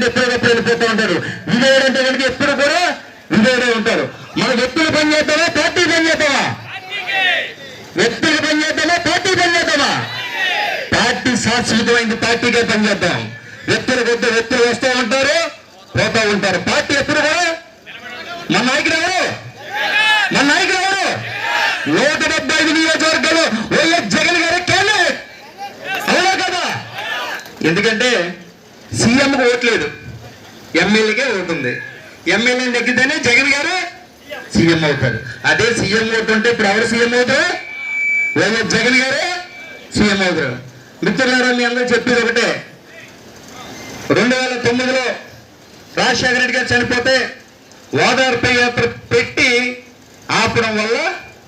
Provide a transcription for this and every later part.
అంటే ఎప్పటికప్పుడు వెళ్ళిపోతూ ఉంటారు విజయుడు అంటే కనుక ఎప్పుడు కూడా విజయుడే ఉంటారు మన వ్యక్తులు పని చేద్దామా పార్టీ పని చేద్దామా వ్యక్తులు పని చేద్దామా పార్టీ పని చేద్దామా పార్టీ శాశ్వతమైంది పార్టీకే పని చేద్దాం వ్యక్తులు కొద్ది వ్యక్తులు వస్తూ ఉంటారు పోతూ ఉంటారు పార్టీ ఎప్పుడు కూడా మన నాయకుడు ఎవరు మన నాయకుడు ఎవరు నూట డెబ్బై ఐదు నియోజకవర్గాలు వైఎస్ జగన్ గారి క్యాండిడేట్ అవునా కదా ఎందుకంటే సీఎంకి ఓట్లేదు ఎమ్మెల్యేకే ఓటు ఎమ్మెల్యేని తగ్గితేనే నెగ్గితేనే జగన్ గారు సీఎం అవుతారు. అదే సీఎం ఓటు ఉంటే ఇప్పుడు ఎవరు సీఎం అవుతారు? వైఎస్ జగన్ గారే సీఎం అవుతారు. మిత్రులారా మీ అందరూ చెప్పేది ఒకటే. రెండు వేల తొమ్మిదిలో రాజశేఖర రెడ్డి గారు చనిపోతే ఓదార్పు యాత్ర పెట్టి ఆపడం వల్ల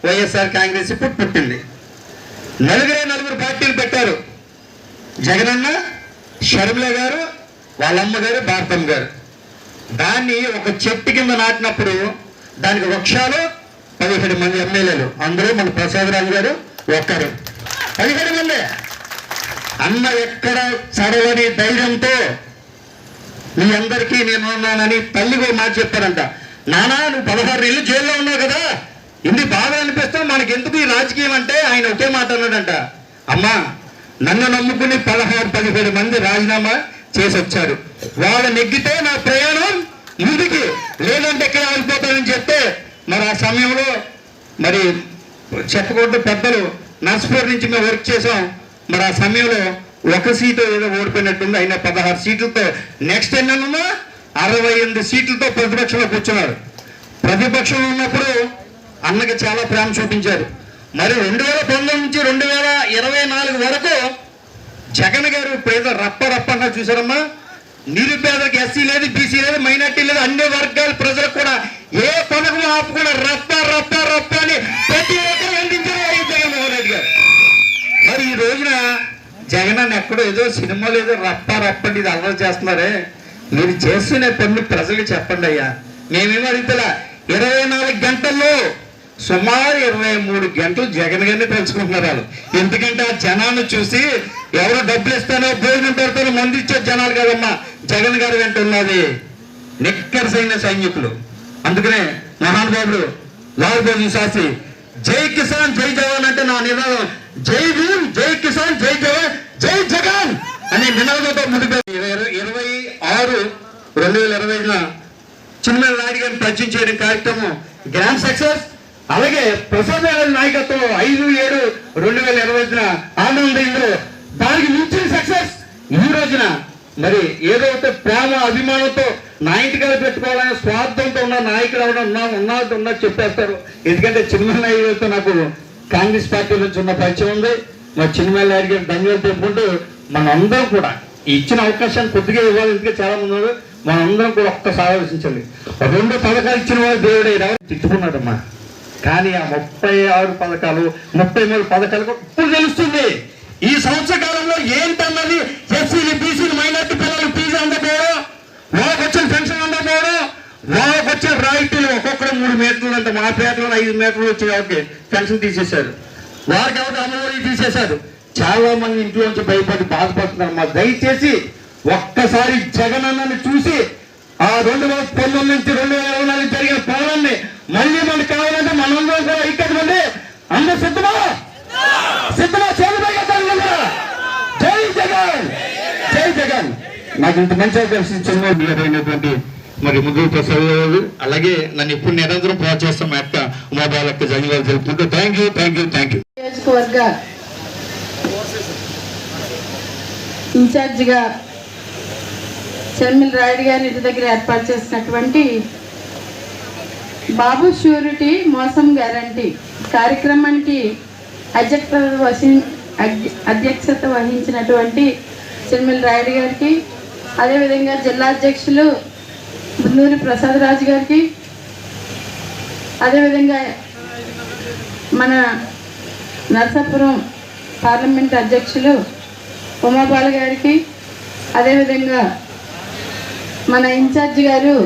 వైఎస్ఆర్ కాంగ్రెస్ ఇప్పుడు పుట్టింది. నలుగురే నలుగురు పార్టీలు పెట్టారు. జగనన్న షర్మిల గారు వాళ్ళ అమ్మగారు భారతమ్మ గారు. దాన్ని ఒక చెట్టు కింద నాటినప్పుడు దానికి వృక్షాలు పదిహేడు మంది ఎమ్మెల్యేలు. అందరూ మన ప్రసాదరాజు గారు ఒక్కరు. పదిహేడు మంది. అన్న ఎక్కడ చదవని ధైర్యంతో మీ అందరికీ నేను ఉన్నానని తల్లి మాట చెప్పారంట. నానా నువ్వు పదహారు నెలలు జైల్లో ఉన్నావు కదా. ఇన్ని బాగా అనిపిస్తావు. మనకి ఎందుకు ఈ రాజకీయం అంటే? ఆయన ఒకే మాట అన్నాడంట. అమ్మా నన్ను నమ్ముకుని పదహారు పదిహేడు మంది రాజీనామా చేసి వచ్చారు వాళ్ళు నెగ్గితే నా ప్రయాణం ముందుకి లేదంటే ఎక్కడ ఆగిపోతానని చెప్తే మరి ఆ సమయంలో మరి చెప్పకూడదు పెద్దలు నర్సిపూర్ నుంచి మేము వర్క్ చేసాం మరి ఆ సమయంలో ఒక సీటు ఏదో ఓడిపోయినట్టుంది. అయినా పదహారు సీట్లతో నెక్స్ట్ ఎన్నెన్నమా అరవై ఎనిమిది సీట్లతో ప్రతిపక్షంలో కూర్చున్నారు. ప్రతిపక్షంలో ఉన్నప్పుడు అన్నకి చాలా ప్రేమ చూపించారు. మరి రెండు వేల పంతొమ్మిది నుంచి రెండు వేల ఇరవై నాలుగు వరకు జగన్ గారు పేద రప్ప రప్పగా చూసారమ్మా నిరుపేదలకు ఎస్సీ లేదు బీసీ లేదు మైనార్టీ లేదు అన్ని వర్గాల ప్రజలకు కూడా ఏ పథకం ఆపకుండా రప్ప రప్ప రప్ప అని ప్రతి ఒక్కరు అందించారు ఈ జగన్మోహన్ రెడ్డి గారు. మరి ఈ రోజున జగన్ అన్న ఎక్కడో ఏదో సినిమాలు ఏదో రప్ప రప్పండి ఇది అల్లరి చేస్తున్నారే. మీరు చేస్తున్న పనులు ప్రజలకు చెప్పండి అయ్యా. మేమేమో అడుగుతలా? ఇరవై నాలుగు గంటల్లో సుమారు ఇరవై మూడు గంటలు జగన్ గారిని తెలుసుకుంటున్నారు వాళ్ళు. ఎందుకంటే ఆ జనాన్ని చూసి ఎవరు డబ్బులు ఇస్తానో భోజనం పెడతానో మంది ఇచ్చే జనాలు కదమ్మా. జగన్ గారు వెంట ఉన్నది నిక్కరసైన సైనికులు. అందుకనే మహానుభావుడు లాల్ బహదూర్ శాస్త్రి జై కిసాన్ జై జవాన్ అంటే నా నినాదం జై భీమ్ జై కిసాన్ జై జవాన్ జై జగన్ అనే నినాదంతో ముందుకు ఇరవై- ఇరవై ఆరు రెండు వేల ఇరవైన చిన్న నాయుడు గారిని పరిచయం చేయడం కార్యక్రమం గ్రాండ్ సక్సెస్. అలాగే ప్రసాద్ గారి నాయకత్వం ఐదు ఏడు రెండు వేల ఇరవై ఐదున ఆనందంలో దానికి మించిన సక్సెస్ ఈ రోజున మరి ఏదైతే ప్రేమ అభిమానంతో నాయకుడిగా ఇంటికాడ పెట్టుకోవాలనే స్వార్థంతో ఉన్న నాయకుడు అవడం ఉన్నా ఉన్నా ఉన్నా చెప్పేస్తారు. ఎందుకంటే చిన్ననాయుడుతో నాకు కాంగ్రెస్ పార్టీ నుంచి ఉన్న పరిచయం ఉంది. మా చిన్నమల్లారి గారికి ధన్యవాదాలు చెప్పుకుంటూ మనందరం కూడా ఇచ్చిన అవకాశాన్ని కొద్దిగా ఇవ్వాలి. ఎందుకంటే చాలా మంది ఉన్నారు. మనందరం కూడా ఒక్కసారి ఆలోచించండి. రెండు పథకాలు ఇచ్చిన వాళ్ళు దేవుడు. ఎవరు తిట్టుకున్నాడమ్మా? కానీ ఆ ముప్పై ఆరు పథకాలు ముప్పై మూడు పథకాలు ఇప్పుడు తెలుస్తుంది. ఈ సంవత్సర కాలంలో ఏంటన్నది ఎస్సీలు బీసీలు మైనార్టీ పిల్లలు ఫీజు అందకపోవడం వాళ్ళకి వచ్చిన పెన్షన్ అందకపోవడం వాళ్ళకి వచ్చిన రాయితీలు ఒక్కొక్కరు మూడు మీటర్లు అంటే మా పేర్లు ఐదు మీటర్లు వచ్చి వాళ్ళకి పెన్షన్ తీసేశారు. వారికి ఎవరికి అమ్మఒడి తీసేశారు? చాలా మంది ఇంట్లో నుంచి భయపడి బాధపడుతున్నారు. మా దయచేసి ఒక్కసారి జగన్ అన్నని చూసి ఆ రెండు వేల పంతొమ్మిది నుంచి రెండు వేల ఇరవై నాలుగు జరిగిన పాలనని మళ్ళీ మనకు కావాలంటే మనందరం కూడా ఇక్కడ ఉండి అందరు సిద్ధమా? సిద్ధమా? చేతులు జై జగన్. జై జగన్. నాకు ఇంత మంచి అవకాశం మరి ముగ్గురు ప్రసాద్ అలాగే నన్ను ఇప్పుడు నిరంతరం ప్రోత్సహిస్తాం మా యొక్క ఉమాబాల యొక్క ధన్యవాదాలు తెలుపుకుంటూ thank you thank you thank you నియోజకవర్గ ఇన్ఛార్జిగా షర్మిల్ రాయుడు గారి ఇంటి దగ్గర ఏర్పాటు చేసినటువంటి బాబు షూరిటీ మోసం గ్యారంటీ కార్యక్రమానికి అధ్యక్షత వహి అధ్య- అధ్యక్షత వహించినటువంటి షర్మిల్ రాయుడు గారికి అదేవిధంగా జిల్లా అధ్యక్షులు బున్నూరి ప్రసాదరాజు గారికి అదేవిధంగా మన నరసాపురం పార్లమెంట్ అధ్యక్షులు ఉమాబాల గారికి అదేవిధంగా మన ఇన్ఛార్జ్ గారు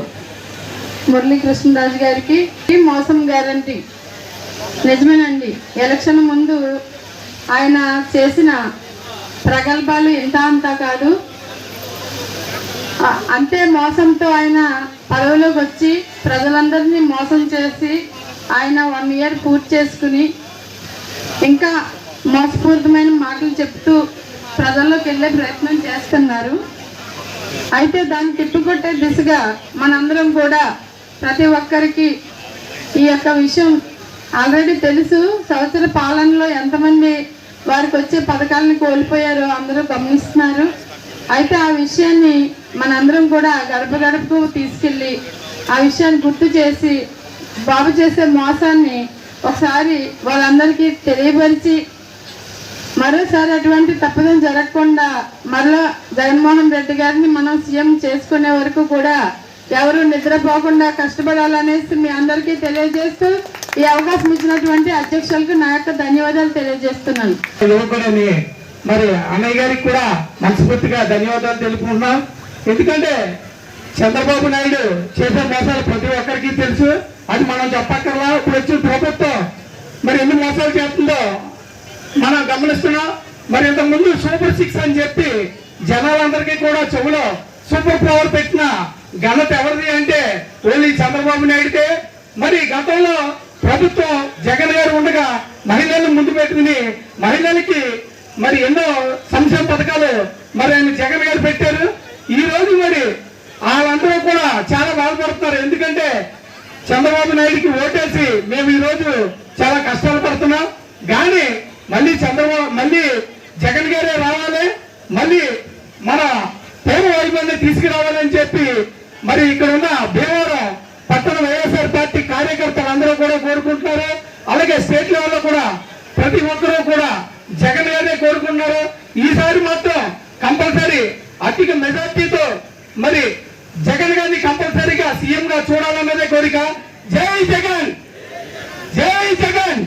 మురళీకృష్ణరాజు గారికి మోసం గ్యారంటీ నిజమేనండి. ఎలక్షన్ ముందు ఆయన చేసిన ప్రగల్భాలు ఇంత అంతా కాదు. అంతే మోసంతో ఆయన పదవిలోకి వచ్చి ప్రజలందరినీ మోసం చేసి ఆయన వన్ ఇయర్ పూర్తి చేసుకుని ఇంకా మోసపూరితమైన మాటలు చెప్తూ ప్రజల్లోకి వెళ్ళే ప్రయత్నం చేస్తున్నారు. అయితే దాన్ని తిప్పికొట్టే దిశగా మనందరం కూడా ప్రతి ఒక్కరికి ఈ యొక్క విషయం ఆల్రెడీ తెలుసు సంవత్సర పాలనలో ఎంతమంది వారికి వచ్చే పథకాలను కోల్పోయారో అందరూ గమనిస్తున్నారు. అయితే ఆ విషయాన్ని మనందరం కూడా గడప గడపకు తీసుకెళ్ళి ఆ విషయాన్ని గుర్తు చేసి బాబు చేసే మోసాన్ని ఒకసారి వాళ్ళందరికీ తెలియపరిచి మరోసారి అటువంటి తప్పిదం జరగకుండా మరలా జగన్మోహన్ రెడ్డి గారిని మనం సీఎం చేసుకునే వరకు కూడా ఎవరు నిద్రపోకుండా కష్టపడాలనేసి మీ అందరికీ తెలియజేస్తూ ఈ అవకాశం ఇచ్చినటువంటి అధ్యక్షులకు నా యొక్క ధన్యవాదాలు తెలియజేస్తున్నాను. యువకుడని మరి అన్నయ్య గారికి కూడా మనస్ఫూర్తిగా ధన్యవాదాలు తెలుపుకుంటున్నాం. ఎందుకంటే చంద్రబాబు నాయుడు చేసే మోసాలు ప్రతి ఒక్కరికి తెలుసు. అది మనం చెప్పక్కర్లా. ఇప్పుడు వచ్చిన ప్రభుత్వం మరి ఎన్ని మోసాలు చేస్తుందో మనం గమనిస్తున్నాం. మరి ఇంతకుముందు సూపర్ సిక్స్ అని చెప్పి జనాలందరికీ కూడా చెవులో సూపర్ పవర్ పెట్టిన ఘనత ఎవరిది అంటే ఓన్లీ చంద్రబాబు నాయుడితే మరి గతంలో ప్రభుత్వం జగన్ గారు ఉండగా మహిళలను ముందు పెట్టింది. మహిళలకి మరి ఎన్నో సంక్షేమ పథకాలు మరి ఆయన జగన్ గారు పెట్టారు. ఈ రోజు మరి వాళ్ళందరూ కూడా చాలా బాధపడుతున్నారు. ఎందుకంటే చంద్రబాబు నాయుడికి ఓటేసి మేము ఈ రోజు చాలా కష్టాలు పడుతున్నాం. కానీ మళ్ళీ చంద్రబాబు మళ్ళీ జగన్ గారే రావాలి. మళ్ళీ మన పూర్వ వైపు తీసుకురావాలని చెప్పి మరి ఇక్కడ ఉన్న భీమవరం పట్టణ వైఎస్ఆర్ పార్టీ కార్యకర్తలు అందరూ కూడా కోరుకుంటున్నారు. అలాగే స్టేట్ లెవెల్లో కూడా ప్రతి ఒక్కరూ కూడా జగన్ గారే కోరుకుంటున్నారు. ఈసారి మాత్రం కంపల్సరీ అధిక మెజార్టీతో మరి జగన్ గారిని కంపల్సరీగా సీఎం గా చూడాలన్నదే కోరిక. జై జగన్! జై జగన్!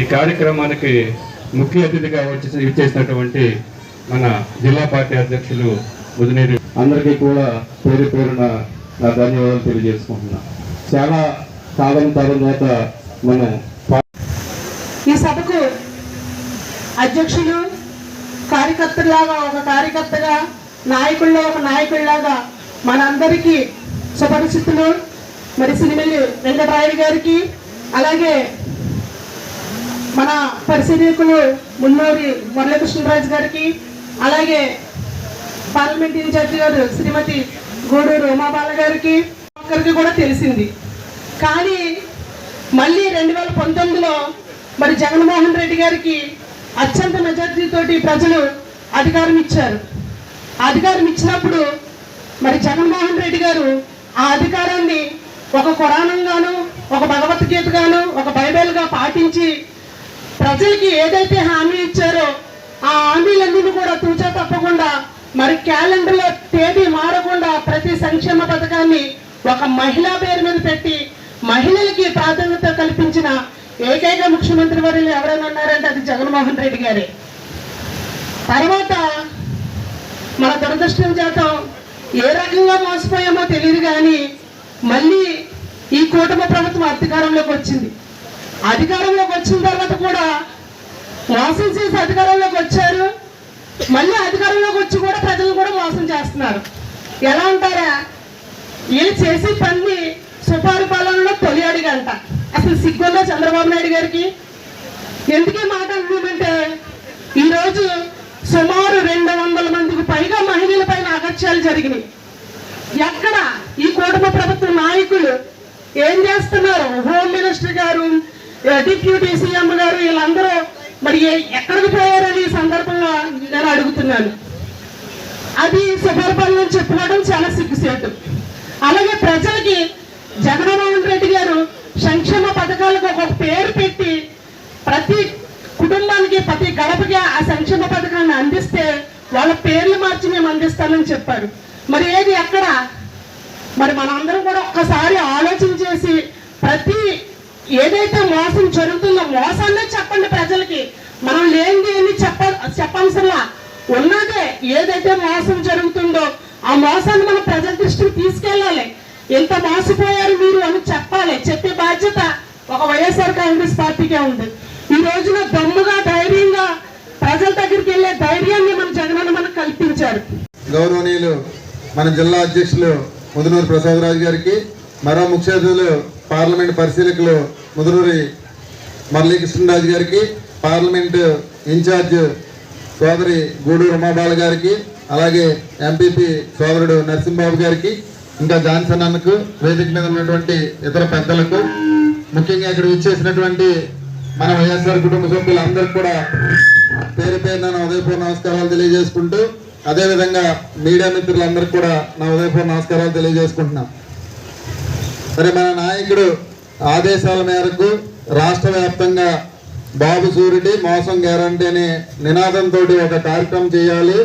ఈ కార్యక్రమానికి ముఖ్య అతిథిగా వచ్చి ఇచ్చేసినటువంటి మన జిల్లా పార్టీ అధ్యక్షులు ముదినేరి అందరికీ కూడా పేరు పేరున నా ధన్యవాదాలు తెలియజేసుకుంటున్నా. చాలా కాలం తర్వాత మనం ఈ సభకు అధ్యక్షులు కార్యకర్తలాగా ఒక కార్యకర్తగా నాయకుల్లో ఒక నాయకుడిలాగా మనందరికీ సుపరిచితులు. మరి సినిమల్లి వెంకటరాయుడు గారికి అలాగే మన పరిశీలకులు మున్నూరి మురళీకృష్ణరాజు గారికి అలాగే పార్లమెంట్ ఇన్ఛార్జి గారు శ్రీమతి గూడూరు రోమాబాల గారికి ఒక్కరికి కూడా తెలిసింది. కానీ మళ్ళీ రెండు వేల పంతొమ్మిదిలో మరి జగన్మోహన్ రెడ్డి గారికి అత్యంత మెజార్టీతోటి ప్రజలు అధికారం ఇచ్చారు. అధికారం ఇచ్చినప్పుడు మరి జగన్మోహన్ రెడ్డి గారు ఆ అధికారాన్ని ఒక కురాణంగాను ఒక భగవద్గీతగాను ఒక బైబిల్గా పాటించి ప్రజలకి ఏదైతే హామీ ఇచ్చారో ఆ హామీలన్నీ కూడా తూచా తప్పకుండా మరి క్యాలెండర్లో తేదీ మారకుండా ప్రతి సంక్షేమ పథకాన్ని ఒక మహిళా పేరు మీద పెట్టి మహిళలకి ప్రాధాన్యత కల్పించిన ఏకైక ముఖ్యమంత్రి వర్యులు ఎవరైనా ఉన్నారంటే అది జగన్మోహన్ రెడ్డి గారే. తర్వాత మన దురదృష్టం చేత ఏ రకంగా మోసపోయామో తెలియదు కానీ మళ్ళీ ఈ కూటమి ప్రభుత్వం అధికారంలోకి వచ్చింది. అధికారంలోకి వచ్చిన తర్వాత కూడా మోసం చేసి అధికారంలోకి వచ్చారు. మళ్ళీ అధికారంలోకి వచ్చి కూడా ప్రజలు కూడా మోసం చేస్తున్నారు. ఎలా అంటారా? వీళ్ళు చేసే పని సుపరిపాలనలో తొలి అడిగంట. అసలు సిగ్గుందా చంద్రబాబు నాయుడు గారికి? ఎందుకే మాట అంటున్నామంటే ఈరోజు సుమారు రెండు వందల మందికి పైగా మహిళల పైన అగత్యాలు జరిగినాయి. ఎక్కడ ఈ కూటమి ప్రభుత్వ నాయకులు ఏం చేస్తున్నారు? హోమ్ మినిస్టర్ గారు డిప్యూటీ సీఎం గారు వీళ్ళందరూ మరి ఏ- ఎక్కడికి పోయారని ఈ సందర్భంగా నేను అడుగుతున్నాను. అది సుపరిపాలన చెప్పుకోవడం చాలా సిగ్గుసేటు అలాగే ప్రజలకి జగన్మోహన్ రెడ్డి గారు సంక్షేమ పథకాలకు ఒక పేరు పెట్టి ప్రతి కుటుంబానికి ప్రతి గడపకి ఆ సంక్షేమ పథకాన్ని అందిస్తే వాళ్ళ పేర్లు మార్చి మేము అందిస్తామని చెప్పారు. మరి ఏది ఎక్కడ? మరి మనందరం కూడా ఒక్కసారి ఆలోచన చేసి ప్రతి ఏదైతే మోసం జరుగుతుందో మోసాన్నే చెప్పండి ప్రజలకి. మనం లేనిది అని చెప్ప చెప్పాల్సిలా ఉన్నదే ఏదైతే మోసం జరుగుతుందో ఆ మోసాన్ని మనం ప్రజల దృష్టికి తీసుకెళ్ళాలి. ఎంత మోసపోయారు మీరు అని చెప్పాలి. చెప్పే బాధ్యత ఒక వైఎస్ఆర్ కాంగ్రెస్ పార్టీకే ఉంది. ఈ రోజున దమ్ముగా ధైర్యంగా ప్రజల దగ్గరికి వెళ్ళే ధైర్యాన్ని మన జగనన్న మనకు కల్పించారు. గౌరవనీయులు మన జిల్లా అధ్యక్షులు ముదునూరు ప్రసాదరాజు గారికి మరో ముఖ్య అతిథులు పార్లమెంట్ పరిశీలకులు ముదురూరి మురళీకృష్ణరాజు గారికి పార్లమెంటు ఇన్ఛార్జ్ సోదరి గూడూరు ఉమాబాల గారికి అలాగే ఎంపీపీ సోదరుడు నరసింహబాబు గారికి ఇంకా జాన్సన్ అన్నకు వేదిక మీద ఉన్నటువంటి ఇతర పెద్దలకు ముఖ్యంగా ఇక్కడ విచ్చేసినటువంటి మన వైఎస్ఆర్ కుటుంబ సభ్యులందరికీ కూడా పేరు పేరున నా ఉదయపూర్ నమస్కారాలు తెలియజేసుకుంటూ అదేవిధంగా మీడియా మిత్రులందరికీ కూడా నా ఉదయపూర్ నమస్కారాలు తెలియజేసుకుంటున్నాం. మరి మన నాయకుడు ఆదేశాల మేరకు రాష్ట్ర వ్యాప్తంగా బాబు సూరిటీ మోసం గ్యారంటీ అనే నినాదంతో ఒక కార్యక్రమం చేయాలి.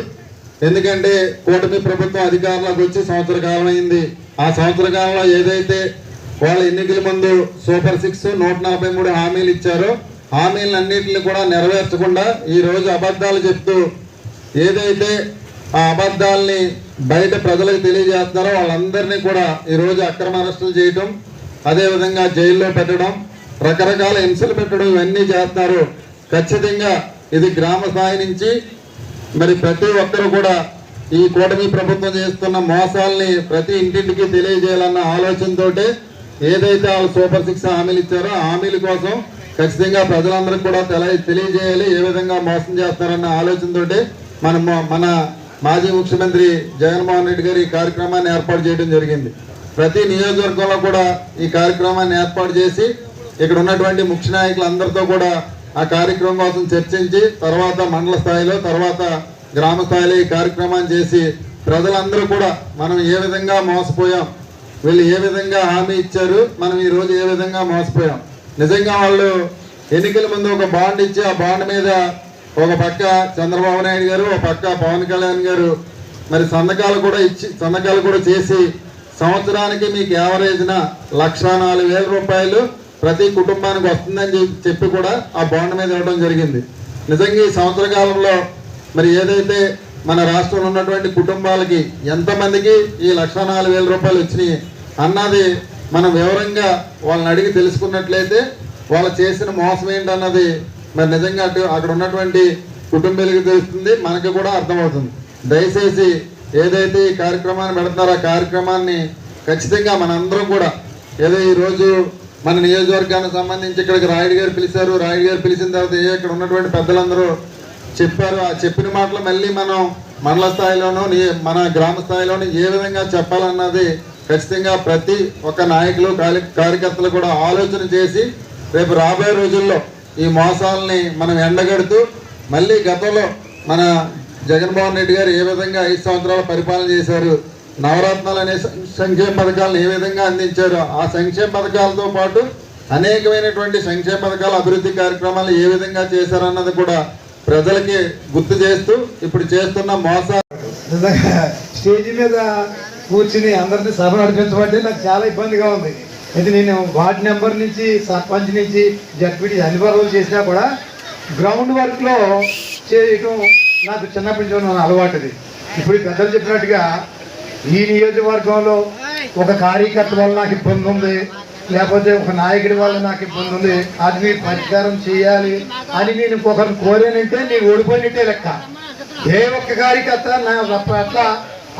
ఎందుకంటే కూటమి ప్రభుత్వం అధికారంలోకి వచ్చి సంవత్సర కాలం అయింది. ఆ సంవత్సర కాలంలో ఏదైతే వాళ్ళ ఎన్నికల ముందు సూపర్ సిక్స్ నూట నలభై మూడు హామీలు ఇచ్చారో హామీలన్నింటిని కూడా నెరవేర్చకుండా ఈ రోజు అబద్ధాలు చెప్తూ ఏదైతే ఆ అబద్ధాలని బయట ప్రజలకు తెలియజేస్తున్నారో వాళ్ళందరినీ కూడా ఈరోజు అక్రమ అరెస్టులు చేయటం అదేవిధంగా జైల్లో పెట్టడం రకరకాల హింసలు పెట్టడం ఇవన్నీ చేస్తున్నారు ఖచ్చితంగా ఇది గ్రామ స్థాయి నుంచి మరి ప్రతి ఒక్కరు కూడా ఈ కూటమి ప్రభుత్వం చేస్తున్న మోసాల్ని ప్రతి ఇంటింటికి తెలియజేయాలన్న ఆలోచనతోటే ఏదైతే వాళ్ళు సూపర్ సిక్స్ హామీలు ఇచ్చారో హామీల కోసం ఖచ్చితంగా ప్రజలందరికీ కూడా తెలియజేయాలి ఏ విధంగా మోసం చేస్తారన్న ఆలోచనతో మన మన మాజీ ముఖ్యమంత్రి జగన్మోహన్ రెడ్డి గారు ఈ కార్యక్రమాన్ని ఏర్పాటు చేయడం జరిగింది. ప్రతి నియోజకవర్గంలో కూడా ఈ కార్యక్రమాన్ని ఏర్పాటు చేసి ఇక్కడ ఉన్నటువంటి ముఖ్య నాయకులందరితో కూడా ఆ కార్యక్రమం కోసం చర్చించి తర్వాత మండల స్థాయిలో తర్వాత గ్రామ స్థాయిలో ఈ కార్యక్రమాన్ని చేసి ప్రజలందరూ కూడా మనం ఏ విధంగా మోసపోయాం వీళ్ళు ఏ విధంగా హామీ ఇచ్చారు మనం ఈ రోజు ఏ విధంగా మోసపోయాం. నిజంగా వాళ్ళు ఎన్నికల ముందు ఒక బాండ్ ఇచ్చి ఆ బాండ్ మీద ఒక పక్క చంద్రబాబు నాయుడు గారు ఒక పక్క పవన్ కళ్యాణ్ గారు. మరి సంతకాలు కూడా ఇచ్చి సంతకాలు కూడా చేసి సంవత్సరానికి మీకు యావరేజ్న లక్ష నాలుగు వేల రూపాయలు ప్రతి కుటుంబానికి వస్తుందని చెప్పి- కూడా ఆ బాండ్ మీద ఇవ్వడం జరిగింది. నిజంగా ఈ సంవత్సర కాలంలో మరి ఏదైతే మన రాష్ట్రంలో ఉన్నటువంటి కుటుంబాలకి ఎంతమందికి ఈ లక్ష నాలుగు వేల రూపాయలు వచ్చినాయి అన్నది మనం వివరంగా వాళ్ళని అడిగి తెలుసుకున్నట్లయితే వాళ్ళు చేసిన మోసం ఏంటన్నది మరి నిజంగా అటు అక్కడ ఉన్నటువంటి కుటుంబీలకు తెలుస్తుంది మనకి కూడా అర్థమవుతుంది. దయచేసి ఏదైతే ఈ కార్యక్రమాన్ని పెడుతున్నారో ఆ కార్యక్రమాన్ని ఖచ్చితంగా మనందరం కూడా ఏదో ఈరోజు మన నియోజకవర్గానికి సంబంధించి ఇక్కడికి రాయుడు గారు పిలిచారు రాయుడు గారు పిలిచిన తర్వాత ఏ ఇక్కడ ఉన్నటువంటి పెద్దలందరూ చెప్పారు ఆ చెప్పిన మాటలు మళ్ళీ మనం మండల స్థాయిలోనూ మన గ్రామ స్థాయిలోనూ ఏ విధంగా చెప్పాలన్నది ఖచ్చితంగా ప్రతి ఒక్క నాయకులు కార్యకర్తలు కూడా ఆలోచన చేసి రేపు రాబోయే రోజుల్లో ఈ మోసాలని మనం ఎండగడుతూ మళ్ళీ గతంలో మన జగన్మోహన్ రెడ్డి గారు ఏ విధంగా ఐదు సంవత్సరాలు పరిపాలన చేశారు నవరత్నాలు అనే సం- సంక్షేమ పథకాలను ఏ విధంగా అందించారో ఆ సంక్షేమ పథకాలతో పాటు అనేకమైనటువంటి సంక్షేమ పథకాల అభివృద్ధి కార్యక్రమాలు ఏ విధంగా చేశారన్నది కూడా ప్రజలకి గుర్తు చేస్తూ ఇప్పుడు చేస్తున్న మోసాలు నిజంగా స్టేజ్ మీద కూర్చుని అందరినీ సభ నడిపించబట్టి నాకు చాలా ఇబ్బందిగా ఉంది. అయితే నేను వార్డ్ నెంబర్ నుంచి సర్పంచ్ నుంచి జడ్పీటీ అన్ని చేసినా కూడా గ్రౌండ్ వర్క్లో చేయటం నాకు చిన్నప్పటి నుంచి ఉన్న అలవాటుది. ఇప్పుడు పెద్దలు చెప్పినట్టుగా ఈ నియోజకవర్గంలో ఒక కార్యకర్త వల్ల నాకు ఇబ్బంది ఉంది లేకపోతే ఒక నాయకుడి వల్ల నాకు ఇబ్బంది ఉంది. అది మీరు పరిష్కారం చేయాలి అని నేను ఒకరిని కోరానంటే నేను ఓడిపోయినట్టే లెక్క. ఏ ఒక్క కార్యకర్త నా పట్ల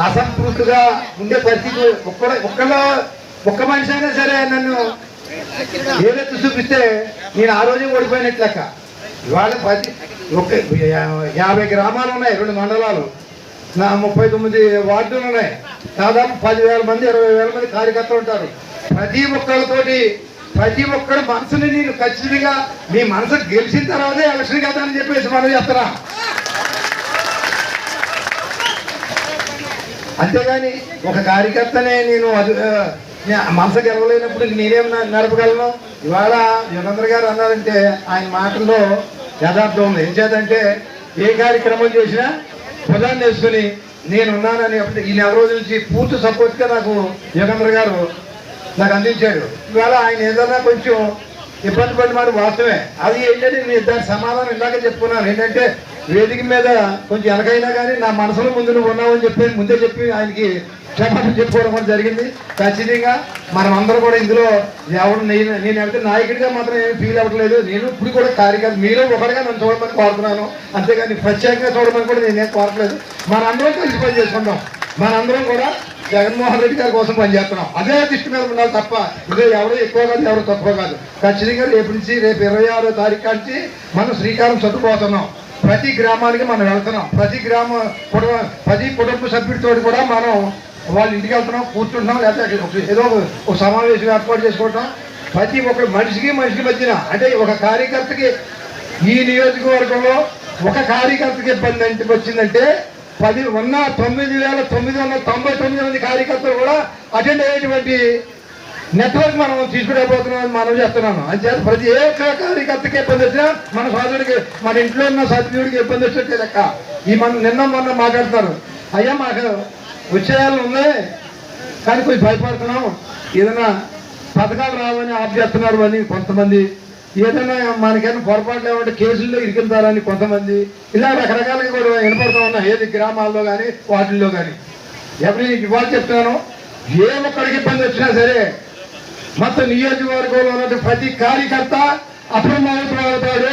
అసంతృప్తిగా ఉండే పరిస్థితి ఒక్కడ ఒక్కలో ఒక్క మనిషి అయినా సరే నన్ను ఏదైతే చూపిస్తే నేను ఆ రోజే ఓడిపోయినట్లు లెక్క ఇవాళ పది ఒక యాభై గ్రామాలు ఉన్నాయి రెండు మండలాలు. నా ముప్పై తొమ్మిది వార్డులు ఉన్నాయి. దాదాపు పదివేల మంది ఇరవై వేల మంది కార్యకర్తలు ఉంటారు. ప్రతి ఒక్కరితోటి ప్రతి ఒక్కరి మనసుని నేను ఖచ్చితంగా మీ మనసు గెలిచిన తర్వాతే ఎలక్షన్ కదా అని చెప్పేసి మనం చెప్తారా అంతేగాని ఒక కార్యకర్తనే నేను అది మనసు గెలవలేనప్పుడు నేనేం నడపగలను? ఇవాళ యుగంధర్ గారు అన్నారంటే ఆయన మాటల్లో యథార్థం ఉంది. ఏం చేద్దంటే ఏ కార్యక్రమం చేసినా ప్రధాన్ని వేసుకుని నేను ఉన్నానని అప్పుడు ఈ నెల రోజుల నుంచి పూర్తి సపోర్ట్గా నాకు యుగంధర్ గారు నాకు అందించాడు ఇవాళ ఆయన ఏదన్నా కొంచెం ఇబ్బంది పడిన మాట వాస్తవమే. అది ఏంటంటే నేను దాని సమాధానం ఇందాక చెప్పుకున్నాను. ఏంటంటే వేదిక మీద కొంచెం వెనకైనా కానీ నా మనసులో ముందు నువ్వు ఉన్నావు అని చెప్పి ముందే చెప్పి ఆయనకి క్షమాపణ చెప్పుకోవడం కూడా జరిగింది. ఖచ్చితంగా మనం అందరూ కూడా ఇందులో ఎవరు నేను నేను అయితే నాయకుడిగా మాత్రం ఏం ఫీల్ అవ్వట్లేదు. నేను ఇప్పుడు కూడా కార్యకర్త మీరు ఒకటిగా నన్ను చూడమని కోరుతున్నాను. అంతేగాని ప్రత్యేకంగా చూడమని కూడా నేనేం కోరట్లేదు. మన అందరం కలిసి పని చేసుకుందాం మనందరం కూడా జగన్మోహన్ రెడ్డి గారి కోసం పనిచేస్తున్నాం అదే దృష్టి మీద ఉండాలి తప్ప ఇదే ఎవరు ఎక్కువ కాదు ఎవరు తక్కువ కాదు. ఖచ్చితంగా రేపు నుంచి రేపు ఇరవై ఆరో తారీఖు నుంచి మనం శ్రీకారం చదువుకోతున్నాం ప్రతి గ్రామానికి మనం వెళ్తున్నాం. ప్రతి గ్రామ కుటుంబ ప్రతి కుటుంబ సభ్యుడితో కూడా మనం వాళ్ళ ఇంటికి వెళ్తున్నాం కూర్చుంటున్నాం లేకపోతే ఏదో ఒక- సమావేశం ఏర్పాటు చేసుకుంటాం. ప్రతి ఒక్క మనిషికి మనిషికి మధ్యన అంటే ఒక కార్యకర్తకి ఈ నియోజకవర్గంలో ఒక కార్యకర్తకి ఇబ్బంది అంటే వచ్చిందంటే పది ఉన్న తొమ్మిది వేల తొమ్మిది వందల తొంభై తొమ్మిది మంది కార్యకర్తలు కూడా అటెండ్ అయ్యేటువంటి నెట్వర్క్ మనం తీసుకురాబోతున్నాం అని మనం చేస్తున్నాను. అంతే ప్రతి ఏ ఒక్క కార్యకర్తకి ఇబ్బంది వచ్చినా మన సోదరుడికి మన ఇంట్లో ఉన్న సభ్యుడికి ఇబ్బంది వచ్చినట్టే లెక్క. ఈ మన నిన్న మొన్న మాట్లాడుతున్నారు. అయ్యా మాకు విషయాలు ఉన్నాయి. కానీ కొంచెం భయపడుతున్నాం. ఏదైనా పథకాలు రావని ఆఫ్ చేస్తున్నారు అని కొంతమంది. ఏదైనా మనకైనా పొరపాట్లు ఏమంటే కేసుల్లో ఇరికిందారని కొంతమంది. ఇలా రకరకాలుగా కూడా వినపడుతూ ఉన్నాం ఏది గ్రామాల్లో కానీ వాటిల్లో కానీ ఎవరి ఇవాళ చెప్తున్నాను ఏ ఒక్కడికి ఇబ్బంది వచ్చినా సరే మొత్తం నియోజకవర్గంలో ఉన్న ప్రతి కార్యకర్త అప్రమత్తం అవుతాడు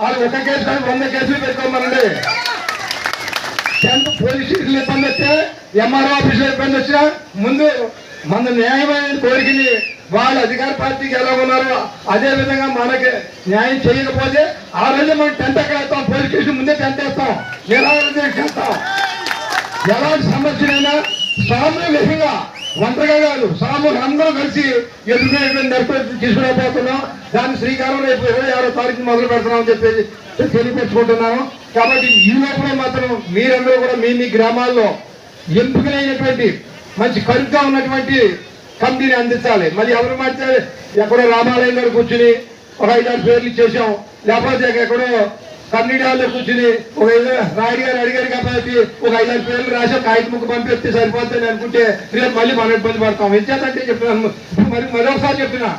వాళ్ళు ఒక కేసు కానీ వంద కేసులు పెట్టుకోమనండి. టెన్త్ పోలీస్ స్టేషన్ ఇబ్బంది వస్తే ఎంఆర్ఓ ఆఫీసులో ఇబ్బంది వచ్చినా ముందు మన న్యాయమైన కోరికని వాళ్ళ అధికార పార్టీకి ఎలా ఉన్నారో అదే విధంగా మనకి న్యాయం చేయకపోతే ఆ రోజు మనం టెంట్ ఎక్కడ పోలీస్ స్టేషన్ ముందే టెంట్ వేస్తాం. నిరాహార చేస్తాం ఎలాంటి సమస్యలైనా సామూహికంగా ఒంటరిగా కాదు సామూహిక అందరూ కలిసి ఎదుర్కొనేటువంటి నిర్ణయం తీసుకురాబోతున్నాం? దాని శ్రీకారం రేపు ఇరవై ఆరో తారీఖు మొదలు పెడతామని చెప్పేసి తెలియపరుచుకుంటున్నాను. కాబట్టి ఈ లోపల మాత్రం మీరందరూ కూడా మీ మీ గ్రామాల్లో ఎంపికలైనటువంటి మంచి కరుగ్గా ఉన్నటువంటి కమిటీని అందించాలి. మళ్ళీ ఎవరు మార్చాలి ఎక్కడో రామాలయం గారు కూర్చుని ఒక ఐదారు పేర్లు ఇచ్చేసాం. లేకపోతే ఎక్కడో కమ్యూనిటీ కూర్చుని ఒక ఐదు రాయుడు గారు అడిగారు కాబట్టి ఒక ఐదారు పేర్లు రాసి ఒక ఐదు ముక్క పంపిస్తే సరిపోతుంది అనుకుంటే రేపు మళ్ళీ మనం ఇబ్బంది పడతాం. ఎంచేతంటే చెప్తున్నాను మరి మరొకసారి చెప్తున్నా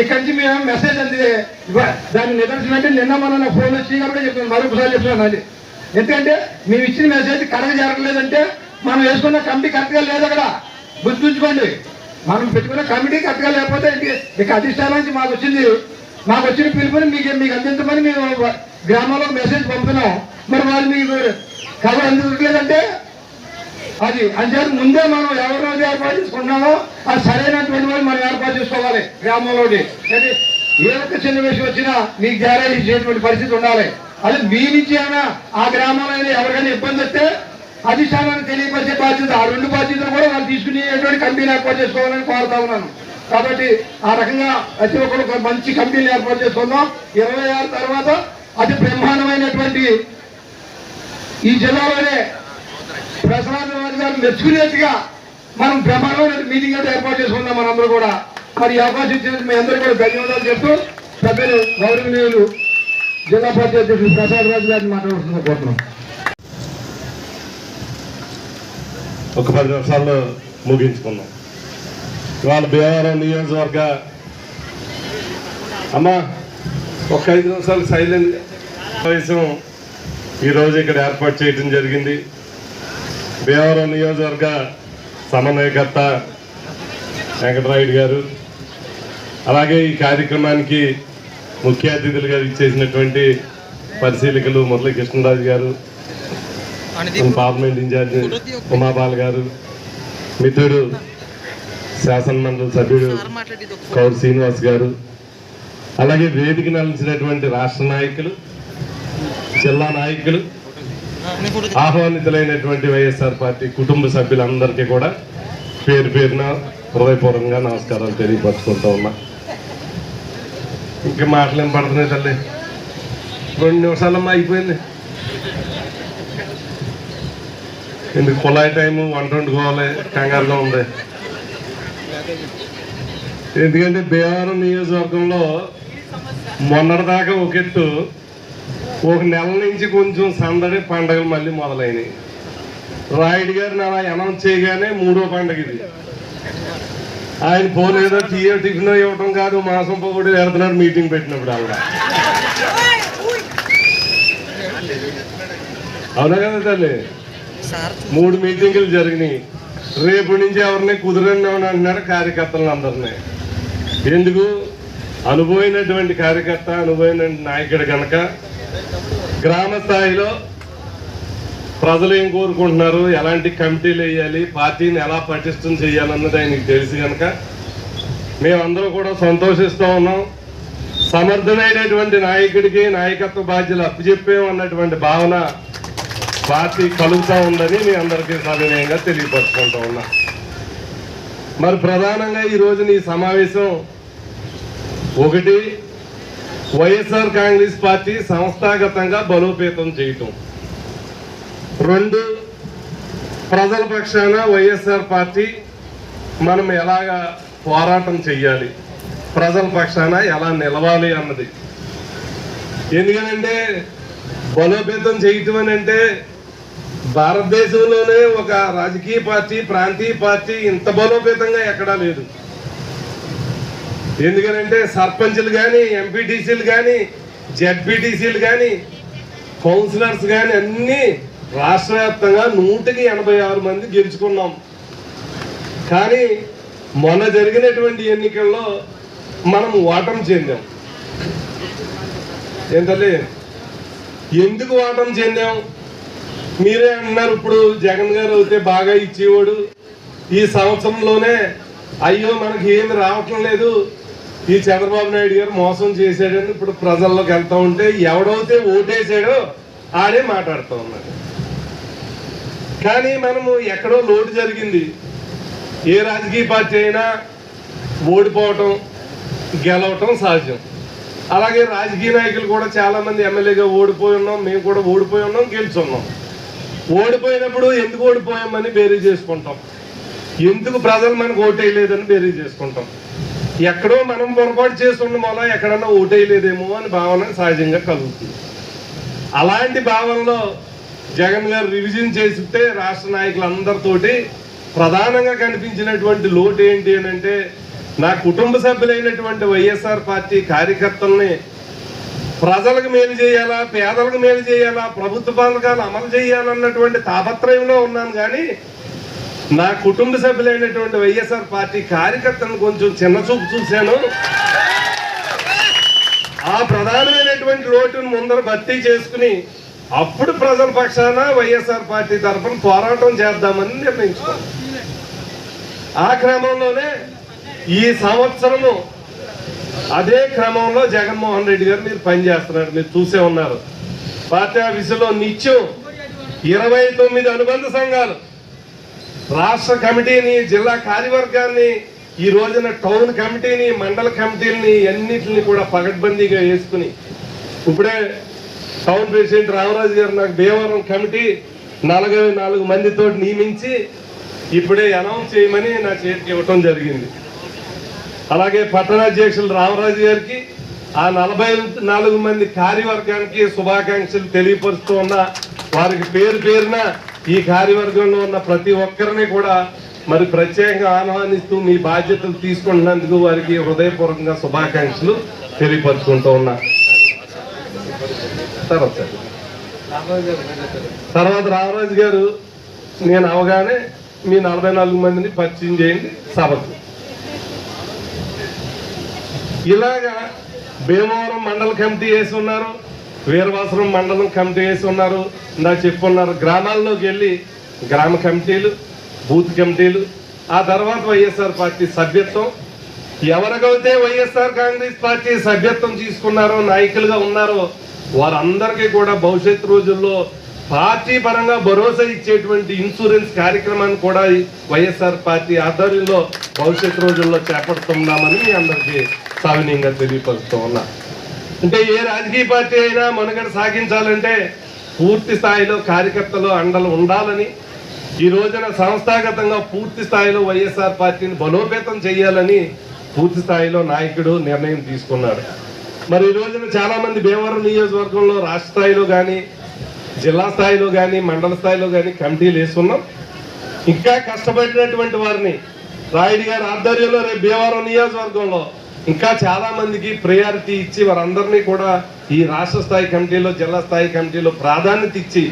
ఇక్కడి నుంచి మేము మెసేజ్ అందితే దాన్ని దాని నిదర్శనం అంటే నిన్న మన ఫోన్ వచ్చి కాబట్టి చెప్తున్నాను మరొకసారి చెప్తున్నాను అది ఎందుకంటే మేము ఇచ్చిన మెసేజ్ కరెక్ట్ జరగలేదంటే మనం వేసుకున్న కమిటీ కరెక్ట్గా లేదు అక్కడ. గుర్తుంచుకోండి. మనం పెట్టుకున్న కమిటీ కరెక్ట్గా లేకపోతే ఇక అధిష్టానం నుంచి మాకు వచ్చింది. మాకు వచ్చిన పిలుపుని మీకు మీకు అందించమని మేము గ్రామంలో మెసేజ్ పంపుతున్నాం మరి వాళ్ళు మీకు కవర్ అందించలేదంటే అది అంచేత ముందే మనం ఎవరినైతే ఏర్పాటు చేసుకున్నామో అది సరైనటువంటి వాళ్ళు మనం ఏర్పాటు చేసుకోవాలి గ్రామంలోని. కానీ ఏ ఒక్క చిన్న విషయం వచ్చినా మీకు గ్యారేజ్ ఇచ్చేటువంటి పరిస్థితి ఉండాలి. అది మీ నుంచి అయినా ఆ గ్రామంలో ఎవరికైనా ఇబ్బంది వస్తే అధిష్టానాన్ని తెలియపరిచే బాధ్యత ఆ రెండు బాధ్యతలు కూడా వాళ్ళు తీసుకునేటువంటి కంపెనీలు ఏర్పాటు చేసుకోవాలని కోరుతా ఉన్నాను. కాబట్టి ఆ రకంగా ప్రతి ఒక్కరు మంచి కంపెనీలు ఏర్పాటు చేసుకుందాం. ఇరవై ఆరు తర్వాత అతి బ్రహ్మాండమైనటువంటి ఈ జిల్లాలోనే ప్రసాద్ రాజు గారు మెచ్చుకునేట్టుగా మనం బ్రహ్మాండమైన మీటింగ్ అయితే ఏర్పాటు చేసుకున్నాం మనందరూ కూడా. మరి అవకాశం ఇచ్చినందుకు మీ అందరూ కూడా ధన్యవాదాలు చెప్తూ సభ్యులు గౌరవనీయులు జిల్లా పార్టీ ప్రసాద్ రాజు గారిని మాట్లాడుతున్న కోరుతున్నాం. ఒక పది నిమిషాల్లో ముగించుకున్నాం ఇవాళ భీమవరం నియోజకవర్గ అమ్మా ఒక ఐదు నిమిషాలు సైలెంట్ సమావేశం ఈరోజు ఇక్కడ ఏర్పాటు చేయడం జరిగింది. భీమవరం నియోజకవర్గ సమన్వయకర్త వెంకటరాయుడు గారు. అలాగే ఈ కార్యక్రమానికి ముఖ్య అతిథులుగా ఇచ్చేసినటువంటి పరిశీలకులు మురళీ కృష్ణరాజు గారు పార్లమెంట్ ఇన్ఛార్జ్ ఉమాబాల్ గారు మిత్రుడు శాసనమండలి సభ్యుడు కౌర్ శ్రీనివాస్ గారు అలాగే వేదిక నలిచినటువంటి రాష్ట్ర నాయకులు జిల్లా నాయకులు ఆహ్వానితులైనటువంటి వైఎస్ఆర్ పార్టీ కుటుంబ సభ్యులందరికీ కూడా పేరు పేరున హృదయపూర్వకంగా నమస్కారాలు తెలియపరచుకుంటూ ఉన్నా. ఇంకా మాటలేం పడుతున్నాయి తల్లి. రెండు నిమిషాలమ్మా అయిపోయింది. ఎందుకు కుళాయి టైము వంట వండుకోవాలి కంగారుగా ఉంది. ఎందుకంటే బీహారం నియోజకవర్గంలో మొన్నటిదాకా ఒక ఎత్తు ఒక నెల నుంచి కొంచెం సందడి పండగలు మళ్ళీ మొదలైనవి రాయుడు గారిని అలా అనౌన్స్ చేయగానే మూడో పండగ ఇది. ఆయన పోలేదో టీయో టిఫిన్ ఇవ్వటం కాదు మాసం పొగడు వెళ్తున్నాడు మీటింగ్ పెట్టినప్పుడు ఆవిడ అవునా కదా తల్లి? మూడు మీటింగులు జరిగినాయి. రేపు నుంచి ఎవరిని కుదరని అంటున్నారు కార్యకర్తలు కార్యకర్తలను అందరినీ ఎందుకు? అనుభవైనటువంటి కార్యకర్త అనుభవైన నాయకుడు కనుక గ్రామ స్థాయిలో ప్రజలు ఏం కోరుకుంటున్నారు? ఎలాంటి కమిటీలు వేయాలి? పార్టీని ఎలా పటిష్టం చేయాలన్నది ఆయనకి తెలుసు కనుక మేమందరం కూడా సంతోషిస్తూ ఉన్నాం. సమర్థమైనటువంటి నాయకుడికి నాయకత్వ బాధ్యతలు అప్పచెప్పేమన్నటువంటి భావన పార్టీ కలుగుతూ ఉందని మీ అందరికీ సవినయంగా తెలియపరుచుకుంటూ ఉన్నా. మరి ప్రధానంగా ఈ రోజున ఈ సమావేశం ఒకటి వైఎస్ఆర్ కాంగ్రెస్ పార్టీ సంస్థాగతంగా బలోపేతం చేయటం. రెండు ప్రజల పక్షాన వైఎస్ఆర్ పార్టీ మనం ఎలాగా పోరాటం చెయ్యాలి ప్రజల పక్షాన ఎలా నిలవాలి అన్నది. ఎందుకనంటే బలోపేతం చేయటం అని అంటే భారతదేశంలోనే ఒక రాజకీయ పార్టీ ప్రాంతీయ పార్టీ ఇంత బలోపేతంగా ఎక్కడా లేదు. ఎందుకనంటే సర్పంచ్లు కానీ ఎంపీటీసీలు కానీ జెడ్పీటీసీలు కానీ కౌన్సిలర్స్ కానీ అన్నీ రాష్ట్ర వ్యాప్తంగా నూటికి ఎనభై ఆరు మంది గెలుచుకున్నాం. కానీ మొన్న జరిగినటువంటి ఎన్నికల్లో మనం ఓటమి చెందాం. ఏంటలే ఎందుకు ఓటమి చెందాం? మీరే అంటున్నారు ఇప్పుడు జగన్ గారు అయితే బాగా ఇచ్చేవాడు. ఈ సంవత్సరంలోనే అయ్యో మనకి ఏమి రావటం లేదు ఈ చంద్రబాబు నాయుడు గారు మోసం చేశాడని ఇప్పుడు ప్రజల్లోకి వెళ్తా ఉంటే ఎవడైతే ఓటేసాడో ఆడే మాట్లాడుతూ ఉన్నాడు. కానీ మనము ఎక్కడో లోటు జరిగింది. ఏ రాజకీయ పార్టీ అయినా ఓడిపోవటం గెలవటం సహజం. అలాగే రాజకీయ నాయకులు కూడా చాలామంది ఎమ్మెల్యేగా ఓడిపోయి ఉన్నాం మేము కూడా ఓడిపోయి ఉన్నాం గెలుచున్నాం. ఓడిపోయినప్పుడు ఎందుకు ఓడిపోయామని బేరీ చేసుకుంటాం. ఎందుకు ప్రజలు మనకు ఓటేయలేదని బేరీ చేసుకుంటాం. ఎక్కడో మనం పొరపాటు చేస్తుండడం వల్ల ఎక్కడన్నా ఓటేయలేదేమో అని భావన సహజంగా కలుగుతుంది. అలాంటి భావనలో జగన్ గారు రివిజన్ చేసితే రాష్ట్ర నాయకులందరితోటి ప్రధానంగా కనిపించినటువంటి లోటు ఏంటి అని అంటే నా కుటుంబ సభ్యులైనటువంటి వైఎస్ఆర్ పార్టీ కార్యకర్తల్ని ప్రజలకు మేలు చేయాలా పేదలకు మేలు చేయాలా ప్రభుత్వ పథకాలు అమలు చేయాలన్నటువంటి తాపత్రయంలో ఉన్నాను. కానీ నా కుటుంబ సభ్యులైనటువంటి వైఎస్ఆర్ పార్టీ కార్యకర్తలను కొంచెం చిన్న చూపు చూశాను. ఆ ప్రధానమైనటువంటి లోటును ముందర భర్తీ చేసుకుని అప్పుడు ప్రజల పక్షాన వైఎస్ఆర్ పార్టీ తరఫున పోరాటం చేద్దామని నిర్ణయించుకున్నాను. ఆ క్రమంలోనే ఈ సంవత్సరము అదే క్రమంలో జగన్మోహన్ రెడ్డి గారు మీరు పనిచేస్తున్నారు మీరు చూసే ఉన్నారు. పార్టీ ఆఫీసులో నిత్యం ఇరవై తొమ్మిది అనుబంధ సంఘాలు రాష్ట్ర కమిటీని జిల్లా కార్యవర్గాన్ని ఈ రోజున టౌన్ కమిటీని మండల కమిటీని అన్నిటిని కూడా పగడ్బందీగా వేసుకుని ఇప్పుడే టౌన్ ప్రెసిడెంట్ రామరాజు గారు నాకు భీమవరం కమిటీ నలభై నాలుగు మందితో నియమించి ఇప్పుడే అనౌన్స్ చేయమని నా చేతికి ఇవ్వటం జరిగింది. అలాగే పట్టణాధ్యక్షులు రామరాజు గారికి ఆ నలభై నాలుగు మంది కార్యవర్గానికి శుభాకాంక్షలు తెలియపరుస్తూ ఉన్న వారికి పేరు పేరున ఈ కార్యవర్గంలో ఉన్న ప్రతి ఒక్కరిని కూడా మరి ప్రత్యేకంగా ఆహ్వానిస్తూ మీ బాధ్యతలు తీసుకుంటున్నందుకు వారికి హృదయపూర్వకంగా శుభాకాంక్షలు తెలియపరుచుకుంటూ ఉన్నా. తర్వాత తర్వాత రామరాజు గారు నేను అవగానే మీ నలభై నాలుగు మందిని పరిచయం చేయండి సభకు. ఇలాగా భీమవరం మండల కమిటీ వేసి ఉన్నారు. వీరవాసరం మండలం కమిటీ వేసి ఉన్నారు. ఇందాక చెప్పున్నారు గ్రామాల్లోకి వెళ్ళి గ్రామ కమిటీలు బూత్ కమిటీలు ఆ తర్వాత వైఎస్ఆర్ పార్టీ సభ్యత్వం. ఎవరికైతే వైఎస్ఆర్ కాంగ్రెస్ పార్టీ సభ్యత్వం తీసుకున్నారో నాయకులుగా ఉన్నారో వారందరికీ కూడా భవిష్యత్ రోజుల్లో పార్టీ పరంగా భరోసా ఇచ్చేటువంటి ఇన్సూరెన్స్ కార్యక్రమాన్ని కూడా వైఎస్ఆర్ పార్టీ ఆధ్వర్యంలో భవిష్యత్ రోజుల్లో చేపడుతున్నామని మీ అందరికీ సావినీయంగా తెలియపరుస్తూ ఉన్నా. అంటే ఏ రాజకీయ పార్టీ అయినా మనుగడ సాగించాలంటే పూర్తి స్థాయిలో కార్యకర్తలు అండలు ఉండాలని ఈ రోజున సంస్థాగతంగా పూర్తి స్థాయిలో వైఎస్ఆర్ పార్టీని బలోపేతం చేయాలని పూర్తి స్థాయిలో నాయకుడు నిర్ణయం తీసుకున్నాడు. మరి ఈ రోజున చాలా మంది భీమవరం నియోజకవర్గంలో రాష్ట్ర స్థాయిలో కానీ జిల్లా స్థాయిలో కానీ మండల స్థాయిలో కానీ కమిటీలు వేసుకున్నాం. ఇంకా కష్టపడినటువంటి వారిని రాయుడు గారి ఆధ్వర్యంలో రేపు భీమవరం నియోజకవర్గంలో ఇంకా చాలా మందికి ప్రయారిటీ ఇచ్చి వారందరినీ కూడా ఈ రాష్ట్ర స్థాయి కమిటీలో జిల్లా స్థాయి కమిటీలో ప్రాధాన్యత ఇచ్చి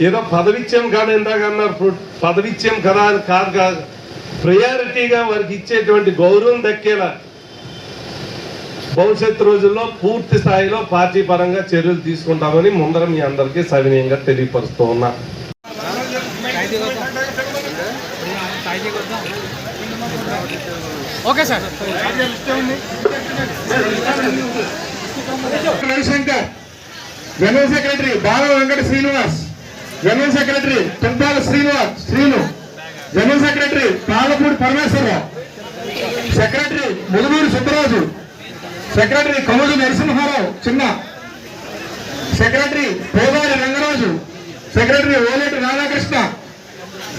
ఏదో పదవిచ్చాం కానీ ఇందాక అన్నారు పదవిచ్చాం కదా అని కాదు కాదు ప్రయారిటీగా వారికి ఇచ్చేటువంటి గౌరవం దక్కేలా భవిష్యత్ రోజుల్లో పూర్తి స్థాయిలో పార్టీ పరంగా చర్యలు తీసుకుంటామని ముందర మీ అందరికీ సవినయంగా తెలియపరుస్తూ ఉన్నా. Okay Ravishankar general secretary Bala Venkata Srinivas general secretary Tumpala Srinivas Srinu general secretary Palapudi Parameswararao secretary Mudunuru Subbaraju secretary Kamalu Narasimharao చిన్న secretary Podari Rangaraju secretary Oleti Radhakrishna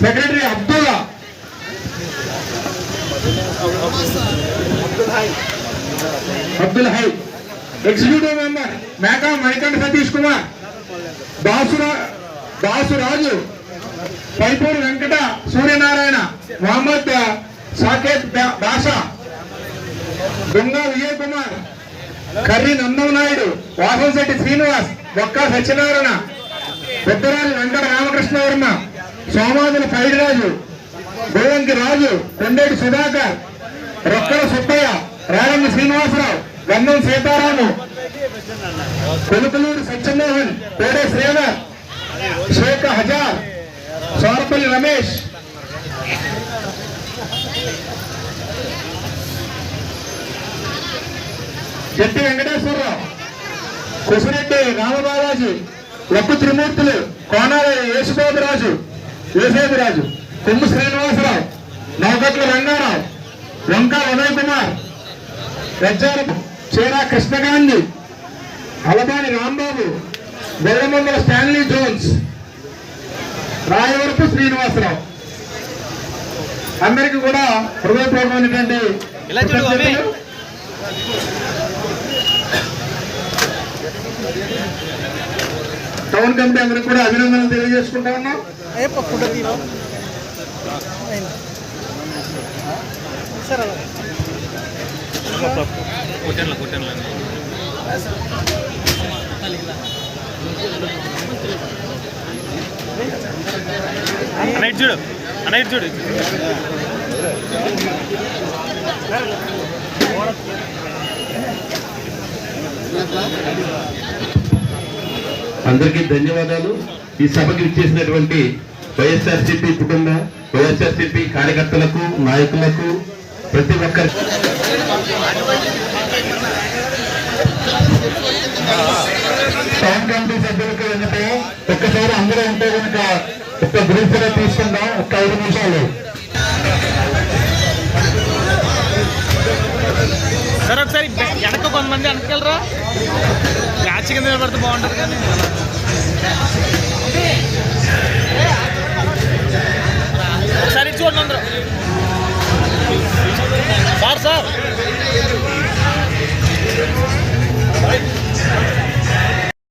secretary Abdul Abdul Hai. Executive member Meka Manikanta Satish Kumar. దాసురా Dasuraju Paipuri Venkata Suryanarayana. Mohammed Saketh బా- బాషా. దొంగ విజయ్ కుమార్. కర్రి నందం నాయుడు. వాసంశెట్టి శ్రీనివాస్. బొక్క సత్యనారాయణ. పెద్దరాజు వెంకట రామకృష్ణ వర్మ సోమాదుల రాజు. గోవంకి రాజు. కొండేటి సుధాకర్. రొక్కల సుబ్బయ్య రేలంగి శ్రీనివాసరావు గంధం సీతారాము కొలుకలూరు సత్యమోహన్ పేడే శ్రీధర్ షేక్ హజార్ సోరపల్లి రమేష్. జట్టి వెంకటేశ్వరరావు కుసిరెడ్డి రామబాలాజీ లప్పు త్రిమూర్తులు కోనాల యేసుబాబురాజు యేసేదిరాజు కొమ్ము శ్రీనివాసరావు నౌకట్ల రంగారావు వంక Uday Kumar Rejjarapu Cheera Krishnagandhi Alabani Rambabu Vellamangala Stanley Jones Rayavarapu Srinivasarao. అందరికీ కూడా హృదయపూర్వమైనటువంటి. Town committee అందరికి కూడా అభినందనలు తెలియజేసుకుంటా ఉన్నాం. అన్నైట్ చూడు. అన్నైట్ చూడు. అందరికీ ధన్యవాదాలు. ఈ సభకి ఇచ్చేసినటువంటి వైఎస్ఆర్సీపీ కుటుంబ వైఎస్ఆర్సీపీ కార్యకర్తలకు నాయకులకు ప్రతి ఒక్కరి టౌన్ కమిటీ సభ్యులకు ఏంటంటే ఒక్కసారి అందరూ ఉంటే కనుక ఒక్క గ్రూప్గా తీసుకుందాం ఒక్క ఐదు నిమిషాలు. సరే ఒకసారి వెనక కొంతమంది వెనకెళ్ళరా? మ్యాచ్ కింద నిలబడితే బాగుంటుంది కానీ. ఒకసారి చూడండి అందరూ. Sir sir.